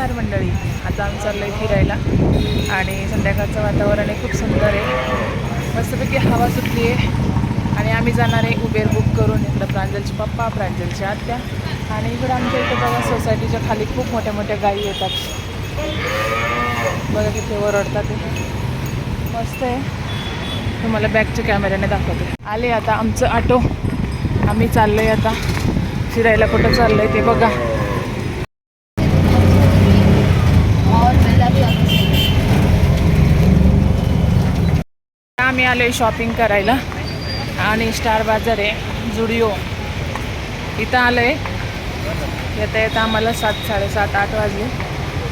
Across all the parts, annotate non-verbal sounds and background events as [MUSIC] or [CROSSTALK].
नमस्कार मंडळी. आता आम्ही चाललो आहे फिरायला आणि संध्याकाळचं वातावरण आहे खूप सुंदर आहे. मस्तपैकी हवा सुटली आहे. आणि आम्ही जाणार आहे उबेर बुक करून. इकडं प्रांजलचे पप्पा प्रांजलची आत्या आणि इकडं आमच्या इथं बघा सोसायटीच्या खाली खूप मोठ्या मोठ्या गायी येतात. बघा किती ओरडतात मस्त आहे. तुम्हाला बॅकच्या कॅमेऱ्याने दाखवते. आले आता आमचं ऑटो. आम्ही चाललो आहे आता. फिरायला कुठं चाललं आहे ते बघा. आम्ही आलो आहे शॉपिंग करायला. आणि स्टार बाजार आहे जुडिओ इथं आलं आहे येता येता आम्हाला सात साडेसात आठ वाजले.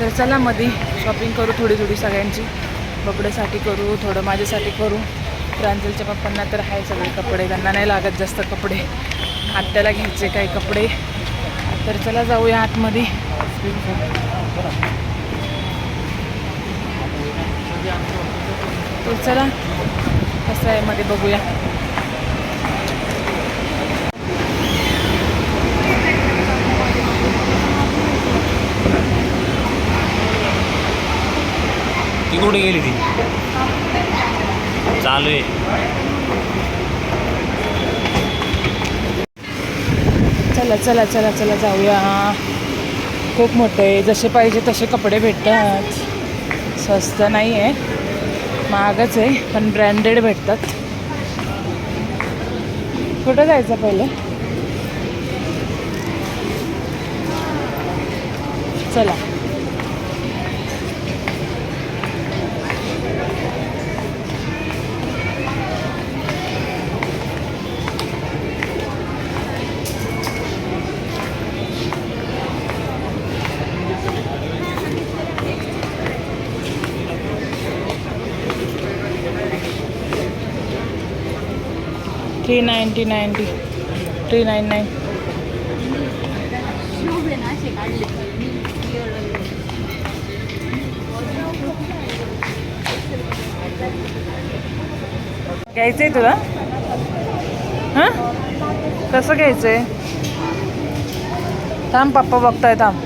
तर चला मध्ये शॉपिंग करू थोडी थोडी सगळ्यांची. कपड्यासाठी करू थोडं माझ्यासाठी करू. प्रांजलच्या पप्पांना तर आहे सगळे कपडे त्यांना नाही लागत जास्त कपडे. आत्याला घ्यायचे काही कपडे. तर चला जाऊया आतमध्ये. तर चला. कसं आहे मध्ये बघूया. ती कुठे गेली ती? चालू आहे. चला चला चला चला जाऊया. खूप मोठं आहे. जसे पाहिजे तसे कपडे भेटतात. स्वस्त नाही आहे महागच आहे पण ब्रँडेड भेटतात. कुठं जायचं पहिले? चला. Three ninety ninety. Three nine nine. घ्यायचं आहे तुला? हां? कसं घ्यायचं आहे थांब पप्पा बघताय थांब.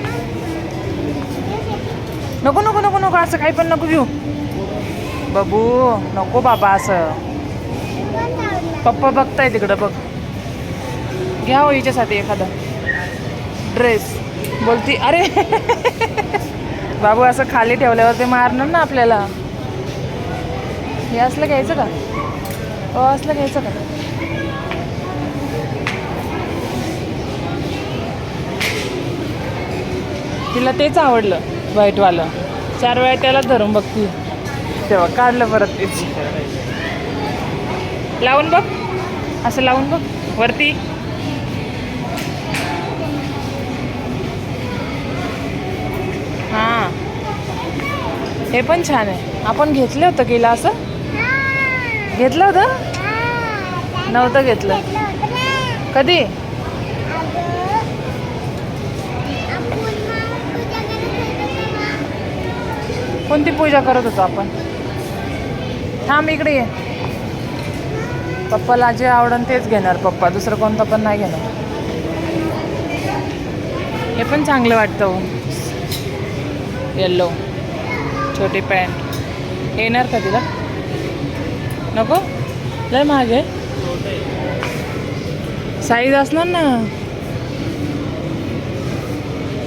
नको नको नको नको असं काही पण नको घेऊ. बाबू नको बाबा असं. पप्पा बघताय तिकडं बघ. घ्या हो हिच्यासाठी एखादा. ड्रेस बोलती अरे. बाबू असं खाली ठेवल्यावर ते मारणार ना आपल्याला. हे असलं घ्यायचं का? ओ असलं घ्यायचं का? तिला तेच आवडलं व्हाईटवालं चार वेळा त्याला धरून बघती. तेव्हा काढलं परत तेच. लावून बघ. असं लावून बघ. वरती. हां. हे पण छान आहे. आपण घेतलं होतं गेला असं? घेतलं होतं? नव्हतं घेतलं. कधी? कोणती पूजा करत होतो आपण? थांब इकडे ये. पप्पाला जे आवडन तेच घेणार पप्पा दुसरं कोणतं पण नाही घेणार. हे पण चांगलं वाटतं येल्लो छोटी पॅन्ट येणार का तिला? नको? लय महाग आहे. साईज असणार ना.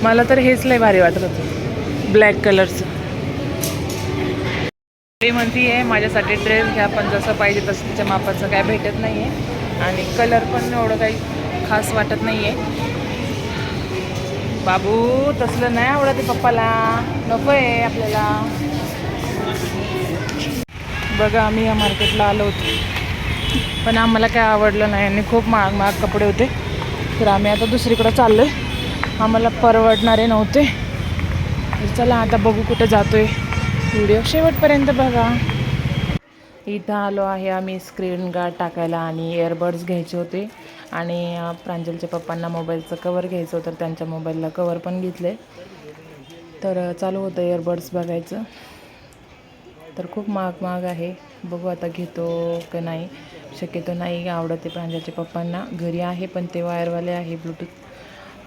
मला तर हेच लय भारी वाटत होतं. ब्लॅक कलरचं ते म्हणती आहे माझ्यासाठी ड्रेस घ्या पण जसं पाहिजे तसं तिच्या मापाचं काय भेटत नाही आहे आणि कलर पण एवढं काही खास वाटत नाही आहे बाबू तसलं नाही आवडत आहे पप्पाला. नको आहे आपल्याला. बघा आम्ही या मार्केटला आलो होतो. पण आम्हाला काय आवडलं नाही. आणि खूप महाग महाग कपडे होते. तर आम्ही आता दुसरीकडं चाललो आहे आम्हाला परवडणारे नव्हते. तर चला आता बघू कुठं जातो आहे व्हिडिओ शेवटपर्यंत बघा. इथं आलो आहे आम्ही स्क्रीन गार्ड टाकायला आणि इयरबड्स घ्यायचे होते. आणि प्रांजलच्या पप्पांना मोबाईलचं कवर घ्यायचं होतं त्यांच्या मोबाईलला कवर पण घेतले. तर चालू होतं इयरबड्स बघायचं. तर खूप महाग महाग आहे. बघू आता घेतो का नाही. शक्यतो नाही आवडत प्रांजलच्या पप्पांना. घरी आहे पण ते वायरवाले आहे ब्लूटूथ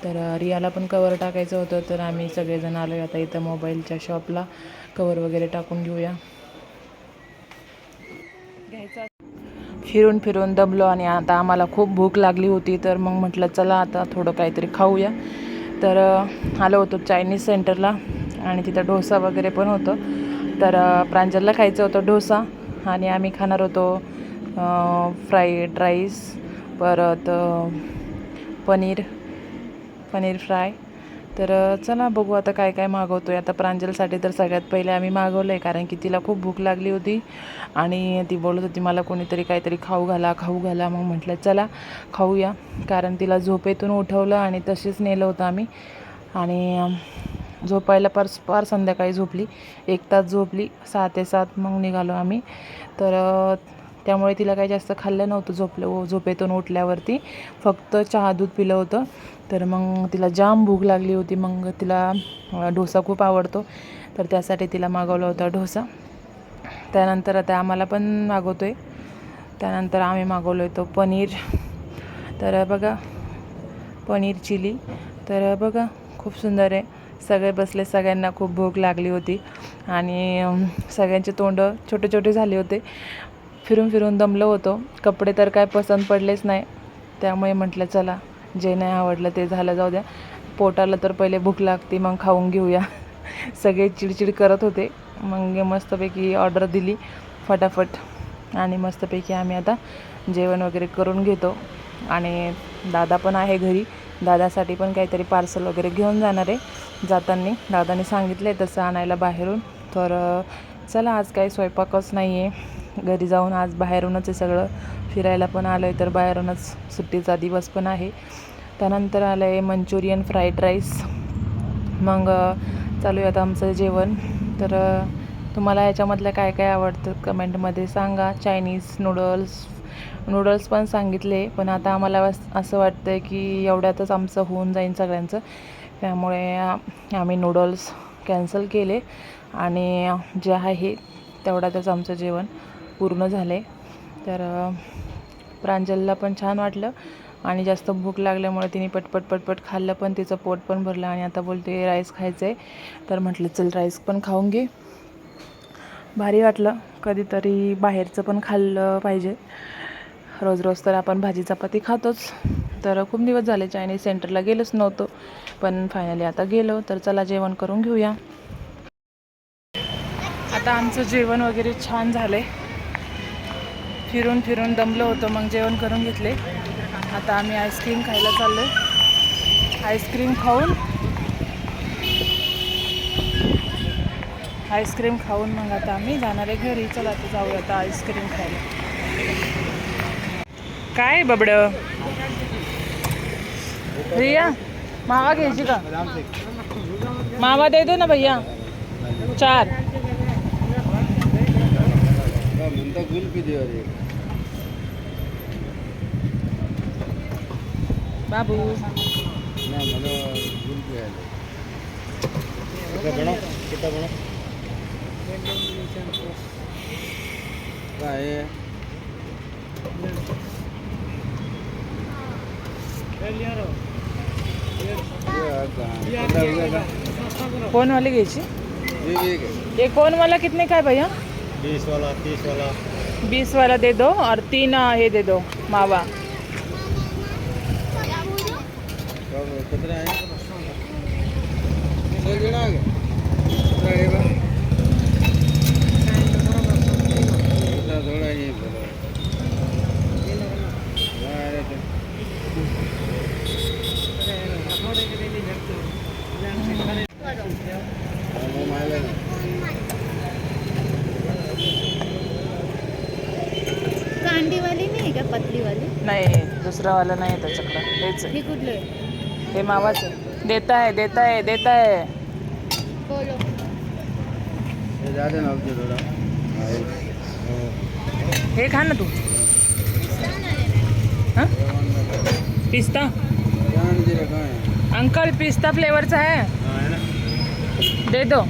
तर रियाला पण कवर टाकायचं होतं तर आम्ही सगळेजण आलो आहे आता इथं मोबाईलच्या शॉपला कवर वगैरे टाकून घेऊया. घ्यायचा फिरून फिरून दमलो आणि आता आम्हाला खूप भूक लागली होती तर मग म्हटलं चला आता थोडं काहीतरी खाऊया. तर आलो होतो चायनीज सेंटरला आणि तिथं डोसा वगैरे पण होतं. तर प्रांजलला खायचं होतं डोसा आणि आम्ही खाणार होतो फ्राईड राईस परत पनीर. पनीर फ्राय. तर चला बघू आता काय काय मागवतो आहे आता प्रांजलसाठी तर सगळ्यात पहिले आम्ही मागवलं आहे कारण की तिला खूप भूक लागली होती. आणि ती बोलत होती मला कोणीतरी काहीतरी खाऊ घाला खाऊ घाला. मग म्हटलं चला खाऊया. कारण तिला झोपेतून उठवलं आणि तशीच नेलं होतं आम्ही. आणि झोपायला पार पार संध्याकाळी झोपली. एक तास झोपली सहा ते सात मग निघालो आम्ही. तर त्यामुळे तिला काही जास्त खाल्लं नव्हतं झोपलं झोपेतून उठल्यावरती. फक्त चहा दूध पिलं होतं. तर मग तिला जाम भूक लागली होती. मग तिला डोसा खूप आवडतो. तर त्यासाठी तिला मागवला होता डोसा. त्यानंतर आता आम्हाला पण मागवतो आहे त्यानंतर आम्ही मागवलो होतो पनीर. तर बघा पनीर चिली. तर बघा खूप सुंदर आहे. सगळे बसले सगळ्यांना खूप भूक लागली होती. आणि सगळ्यांचे तोंड छोटे छोटे झाले होते. फिरून फिरून दमलो होतो. कपडे तर काय पसंत पडलेच नाही. त्यामुळे म्हटलं चला जे नाही आवडलं ते झालं जाऊ द्या. पोटाला तर पहिले भूक लागते मग खाऊन घेऊया. [LAUGHS] सगळे चिडचिड करत होते. मग मस्तपैकी ऑर्डर दिली फटाफट. आणि मस्तपैकी आम्ही आता जेवण वगैरे करून घेतो. आणि दादा पण आहे घरी. दादासाठी पण काहीतरी पार्सल वगैरे घेऊन जाणार आहे. जाताना दादाने सांगितलं आहे तसं आणायला बाहेरून. तर चला आज काही स्वयंपाकच नाही आहे घरी जाऊन आज बाहेरूनच आहे सगळं फिरायला पण आलो आहे तर बाहेरूनच सुट्टीचा दिवस पण आहे. त्यानंतर आलं आहे मंचुरियन फ्राईड राईस. मग चालू आहे आता आमचं जेवण. तर तुम्हाला याच्यामधलं काय काय आवडतं कमेंटमध्ये सांगा. चायनीज नूडल्स नूडल्स पण सांगितले पण आता आम्हाला असं वाटतं आहे की एवढ्यातच आमचं होऊन जाईल सगळ्यांचं. त्यामुळे आम्ही नूडल्स कॅन्सल केले. आणि जे आहे तेवढ्यातच आमचं जेवण. पूर्ण झाले. तर प्रांजलला पण छान वाटलं आणि जास्त भूक लागल्यामुळे तिने पटपट पटपट खाल्लं पण. तिचं पोट पण भरलं आणि आता बोलते राईस खायचं आहे तर म्हटलं चल राईस पण खाऊन घे. भारी वाटलं. कधीतरी बाहेरचं पण खाल्लं पाहिजे. रोज रोज तर आपण भाजी चपाती खातोच. तर खूप दिवस झाले चायनीज सेंटरला गेलोच नव्हतो. पण फायनली आता गेलो. तर चला जेवण करून घेऊया. आता आमचं जेवण वगैरे छान झालं आहे फिरून फिरून दमलो होतो मग जेवण करून घेतले. आता आम्ही आईस्क्रीम खायला चाललो आईस्क्रीम खाऊन आईस्क्रीम खाऊन मग आता आम्ही जाणार आहे घरी. चला आता जाऊ आता आईस्क्रीम खायला. काय बबड? रिया मावा घ्यायची का? मावा दे दो ना भैया. चार. बाबू ना मला गुलपी आहे काय आहे ये आता. पंधरा रुपये का? कोण वाली घ्यायची ये कौन वाला कितने का है भैया बीस वाला तीस वाला बीस वाला दे दो और तीन ये दे दो मावा कब कितना है सर गिना आगे कितना है बा कितना थोड़ा ही बोलो हाँ, अरे तो हाँ, वो मायला ना. कांडीवाली नाही का पतलीवाली? नाही दुसरा वाला नाही त्याच्याकडं. हेच आहे. हे कुठलं आहे? हे मावाच. आहे देता है देता है देता है बोलो ये ज़्यादा ना थोड़ा हे खा ना तू. पिस्ता. अंकल पिस्ता फ्लेवरचा आहे. है दे दो.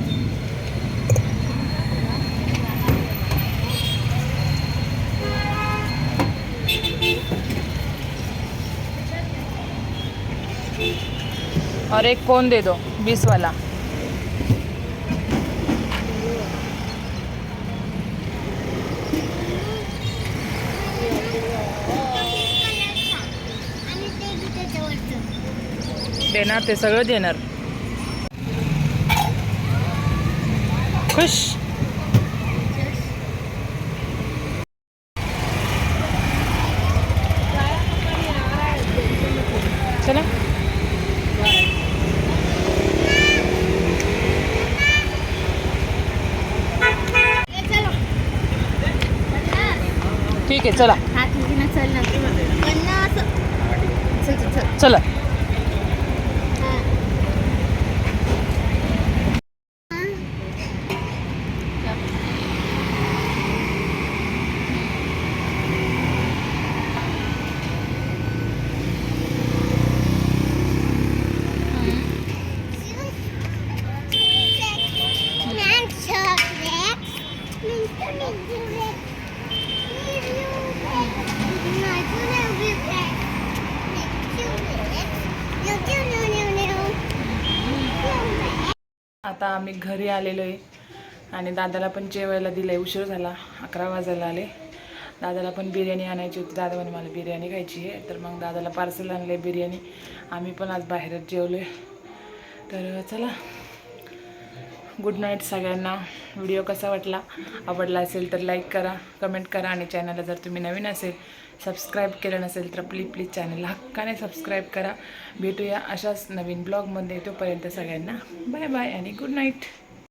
और एक कोन दे दो बीस वाला आणि ते बी त्याच्यावरचं देणार ते सगळं देणार. खुश. चला. ठीक आहे चला. चल ना त्यांना असं चल चल चल चला हा. आता आम्ही घरी आलेलो आहे आणि दादाला पण जेवायला दिलं आहे उशीर झाला अकरा वाजायला आले. दादाला पण बिर्याणी आणायची होती. दादा म्हणे मला बिर्याणी खायची आहे. तर मग दादाला पार्सल आणले बिर्याणी. आम्ही पण आज बाहेरच जेवलो आहे तर चला. गुड नाईट सगळ्यांना. व्हिडिओ कसा वाटला? आवडला असेल तर लाईक करा कमेंट करा आणि चॅनलला जर तुम्ही नवीन असेल सबस्क्राईब केलं नसेल तर प्लीज प्लीज चॅनलला हक्काने सबस्क्राईब करा. भेटूया अशाच नवीन ब्लॉगमध्ये तोपर्यंत सगळ्यांना बाय बाय आणि गुड नाईट